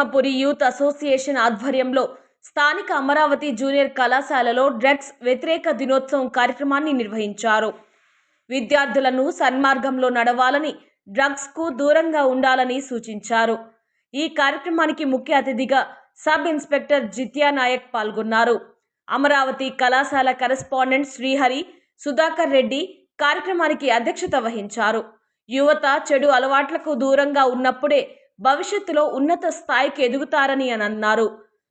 Simhapuri youth association ఆధ్వర్యంలో స్థానిక Amaravati junior కళాశాలలో డ్రగ్స్ వ్యతిరేక దినోత్సవం కార్యక్రమాన్ని నిర్వహించారు. విద్యార్థులను సన్మార్గంలో నడవాలని డ్రగ్స్కు దూరంగా ఉండాలని సూచించారు. ఈ కార్యక్రమానికి ముఖ్య అతిథిగా సబ్ ఇన్స్పెక్టర్ జిత్యా నాయక్ పాల్గొన్నారు. అమరావతి కళాశాల కరెస్పాండెంట్ శ్రీహరి సుధాకర్ రెడ్డి కార్యక్రమానికి అధ్యక్షత వహించారు. యువత చెడు అలవాట్లకు దూరంగా ఉన్నప్పుడే భవిష్యత్తులో ఉన్నత స్థాయికి ఎదుగుతారని అని అన్నారు.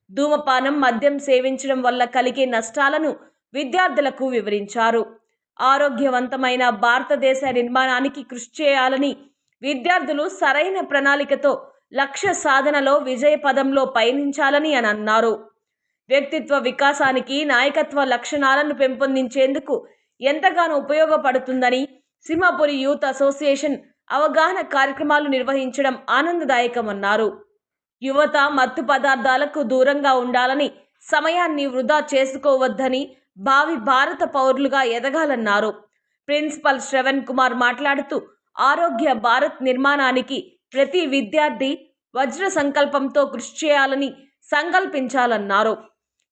ధూమపానం మద్యం సేవించడం వల్ల కలిగే నష్టాలను విద్యార్థులకు వివరించారు. ఆరోగ్యవంతమైన భారతదేశ నిర్మాణానికి కృషి చేయాలని విద్యార్థులు సరైన ప్రణాళికతో లక్ష్య సాధనలో విజయ పదంలో పయనించాలని అని అన్నారు. వ్యక్తిత్వ వికాసానికి నాయకత్వ లక్షణాలను పెంపొందించేందుకు ఎంతగానో ఉపయోగపడుతుందని సింహపురి యూత్ అసోసియేషన్ అవగాహన కార్యక్రమాలు నిర్వహించడం ఆనందదాయకమన్నారు. యువత మత్తు పదార్థాలకు దూరంగా ఉండాలని సమయాన్ని వృధా చేసుకోవద్దని భావి భారత పౌరులుగా ఎదగాలన్నారు. ప్రిన్సిపల్ శ్రవణ్ కుమార్ మాట్లాడుతూ ఆరోగ్య భారత్ నిర్మాణానికి ప్రతి విద్యార్థి వజ్ర సంకల్పంతో కృషి చేయాలని సంకల్పించాలన్నారు.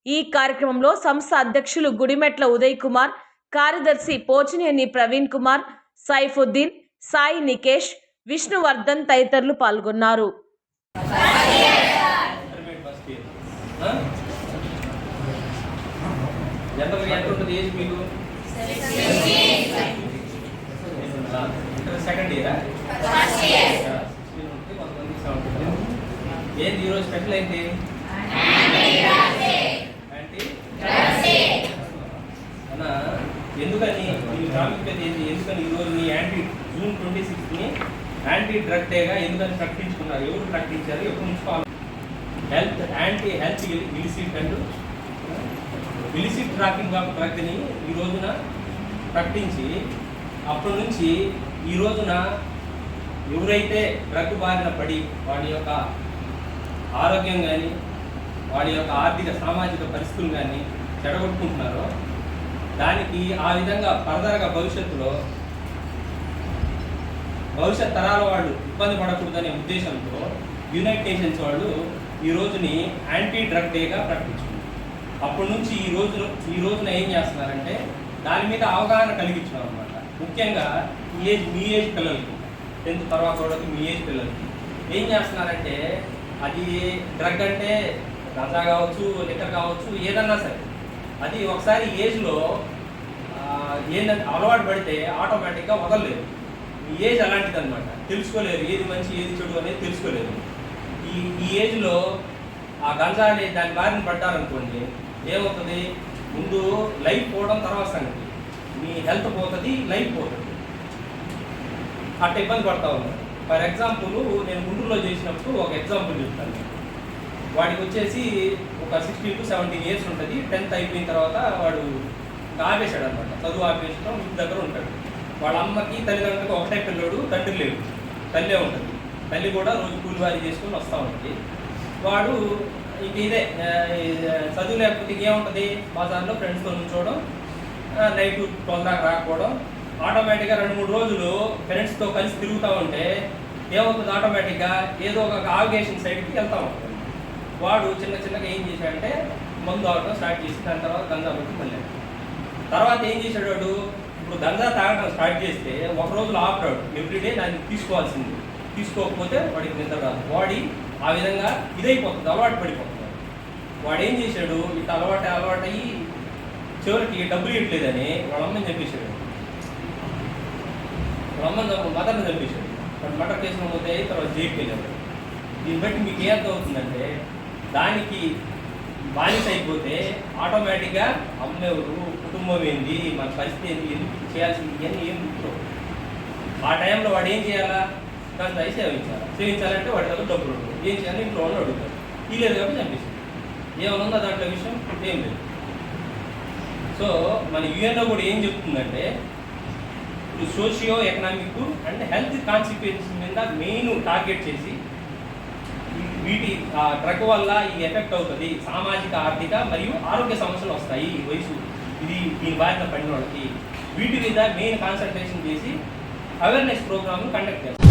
ఈ కార్యక్రమంలో సంస్థ అధ్యక్షులు గుడిమెట్ల ఉదయ్ కుమార్ కార్యదర్శి పోచినేని ప్రవీణ్ కుమార్ సైఫుద్దీన్ సాయి నికేష్ విష్ణువర్ధన్ తదితరులు పాల్గొన్నారు సెకండ్ ఇయరా ఏంటి ఈరోజు స్పెషల్ ఏంటి యాంటీ అన్నా ఎందుకని ఈ టాపిక్ మీద ఏంటి ఎందుకని ఈరోజు నీ యాంటీ జూన్ ట్వంటీ సిక్స్ని యాంటీ డ్రగ్ డేగా ఎందుకని ప్రకటించుకున్నారు ఎవరు ప్రకటించారు ఎప్పుడు నుంచి health anti health illicit and illicit trafficking of డ్రగ్ని ఈ రోజున ప్రకటించి అప్పటి నుంచి ఈ రోజున ఎవరైతే డ్రగ్ బారిన పడి వాడి యొక్క ఆరోగ్యం కానీ వాడి యొక్క ఆర్థిక సామాజిక పరిస్థితులు కానీ చెడగొట్టుకుంటున్నారో దానికి ఆ విధంగా ఫర్దర్గా భవిష్యత్తులో భవిష్యత్ తరాల వాళ్ళు ఇబ్బంది పడకూడదనే ఉద్దేశంతో యునైట్ నేషన్స్ వాళ్ళు ఈ రోజుని యాంటీ డ్రగ్ డేగా ప్రకటించుకున్నారు. అప్పటి నుంచి ఈ రోజు ఈ రోజున ఏం చేస్తున్నారంటే దాని మీద అవగాహన కలిగించడం అనమాట ముఖ్యంగా ఈ ఏజ్ మీ ఏజ్ పిల్లలకి టెన్త్ తర్వాత కూడా మీ ఏజ్ పిల్లలకి ఏం చేస్తున్నారంటే అది డ్రగ్ అంటే గంజా కావచ్చు లిక్కర్ కావచ్చు ఏదన్నా సరే. అది ఒకసారి ఏజ్లో ఏంటంటే అలవాటు పడితే ఆటోమేటిక్గా వదలలేదు. ఈ ఏజ్ అలాంటిది అనమాట తెలుసుకోలేరు. ఏది మంచి ఏది చెడు అనేది తెలుసుకోలేరు. ఈ ఈ ఏజ్లో ఆ గంజా అనే దాని బారిన పడ్డారనుకోండి ఏమవుతుంది? ముందు లైఫ్ పోవడం తర్వాత సంగతి. మీ హెల్త్ పోతుంది లైఫ్ పోతుంది. అట్ట ఇబ్బంది పడతా ఉన్నారు. ఫర్ ఎగ్జాంపుల్ నేను గుంటూరులో చేసినప్పుడు ఒక ఎగ్జాంపుల్ చెప్తాను. వాడికి వచ్చేసి ఒక సిక్స్టీన్ టు సెవెంటీన్ ఇయర్స్ ఉంటుంది. టెన్త్ అయిపోయిన తర్వాత వాడు ఆపేశాడు అనమాట చదువు ఆపేసడం ఇంటి దగ్గర ఉంటాడు. వాళ్ళ అమ్మకి తల్లిదండ్రులకు ఒకటే పిల్లడు తండ్రి లేడు. తల్లే ఉంటుంది. తల్లి కూడా రోజు కూలి చేసుకుని చేసుకొని వస్తూ ఉంటుంది. వాడు ఇక ఇదే చదువు లేకపోతే ఏముంటుంది? బజార్లో ఫ్రెండ్స్తో నుంచోవడం నైట్ ట్వెల్వ్ దాకా రాకపోవడం. ఆటోమేటిక్గా రెండు మూడు రోజులు ఫ్రెండ్స్తో కలిసి తిరుగుతూ ఉంటే ఏమవుతుంది? ఆటోమేటిక్గా ఏదో ఒక ఆవిగేషన్ సైడ్కి వెళ్తూ ఉంటుంది. వాడు చిన్న చిన్నగా ఏం చేశాడంటే మందు ఆడటం స్టార్ట్ చేసి దాని తర్వాత గంజా పెట్టి మళ్ళీ తర్వాత ఏం చేశాడు వాడు? ఇప్పుడు గంజా తాగడం స్టార్ట్ చేస్తే ఒక రోజులో ఆపరాడు. ఎవ్రీడే దాన్ని తీసుకోవాల్సింది. తీసుకోకపోతే వాడికి నిద్ర రాదు. బాడీ ఆ విధంగా ఇదైపోతుంది అలవాటు పడిపోతుంది. వాడు ఏం చేశాడు? ఇట్లా అలవాటు అలవాటు అయ్యి చివరికి డబ్బులు ఇవ్వట్లేదని వాళ్ళ అమ్మని చంపేశాడు వాళ్ళ అమ్మని మదర్ని చంపేశాడు. వాడు మటర్ కేసులో పోతే తర్వాత జైలుకి వెళ్ళాడు దీన్ని బట్టి మీకు ఏం అవుతుందంటే దానికి బానిస అయిపోతే ఆటోమేటిక్గా అమ్మ కుటుంబం ఏంది మన పరిస్థితి ఏంది ఎందుకు చేయాల్సింది ఇవన్నీ ఏం గుర్తు ఆ టైంలో వాడు ఏం చేయాలా? దాన్ని దయ సేవించాలి? సేవించాలంటే వాడి దగ్గర డబ్బులు ఉండవు ఏం చేయాలి? ఇంట్లో వాళ్ళు అడుగుతారు తీయలేదు కాబట్టి చంపేసింది ఏమైనా ఉందో దాంట్లో విషయం? ఏం లేదు. సో మన యుఎన్ఓ కూడా ఏం చెప్తుందంటే ఇప్పుడు socio economic and health consequence మీద మెయిన్ టార్గెట్ చేసి వీటి డ్రగ్ వల్ల ఇది ఎఫెక్ట్ అవుతుంది. సామాజిక ఆర్థిక మరియు ఆరోగ్య సమస్యలు వస్తాయి ఈ వయసు. ఇది దీని బారిన పడిన వాళ్ళకి. వీటి మీద మెయిన్ కాన్సన్ట్రేషన్ చేసి అవేర్నెస్ ప్రోగ్రామ్ కండక్ట్ చేస్తాం